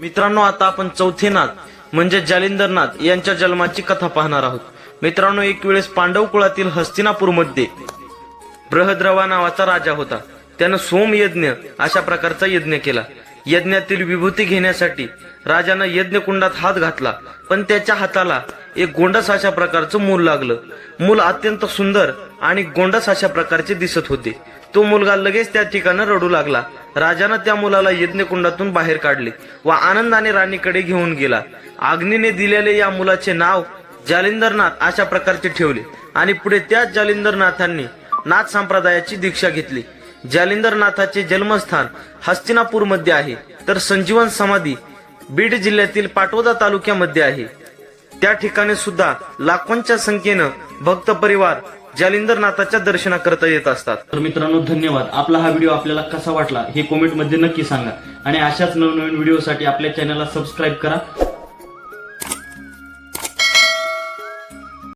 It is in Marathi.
मित्रांनो आता आपण चौथे नाथ म्हणजे जालिंदरनाथ यांच्या जन्माची कथा पाहणार आहोत. मित्रांनो एक वेळेस पांडव कुळातील हस्तिनापूरमध्ये बृहद्रवा नावाचा राजा होता. त्यानं सोम यज्ञ अशा प्रकारचा यज्ञ केला. यज्ञातील विभूती घेण्यासाठी राजानं यज्ञकुंडात हात घातला. पण त्याच्या हाताला एक गोंडस अशा प्रकारचं मूल लागलं. मूल अत्यंत सुंदर आणि गोंडस अशा प्रकारचे दिसत होते. तो मुलगा लगेच त्या ठिकाणी रडू लागला. राजानं त्या मुलाला यज्ञकुंडातून बाहेर काढले व आनंदाने राणीकडे घेऊन गेला. अग्नीने दिलेले या मुलाचे नाव जालिंदरनाथ अशा प्रकारचे ठेवले आणि पुढे त्याच जालिंदरनाथांनी नाथ संप्रदायाची दीक्षा घेतली. जालिंदरनाथाचे जन्मस्थान हस्तिनापूरमध्ये आहे. तर संजीवन समाधी बीड जिल्ह्यातील पाटोदा तालुक्यामध्ये आहे. त्या ठिकाणी सुद्धा लाखोंच्या संख्येनं भक्त परिवार जालिंदरनाथाच्या दर्शनाकरता येत असतात. तर मित्रांनो धन्यवाद. आपला हा व्हिडिओ आपल्याला कसा वाटला हे कमेंटमध्ये नक्की सांगा. आणि अशाच नवनवीन व्हिडिओसाठी आपल्या चॅनलला सबस्क्राईब करा.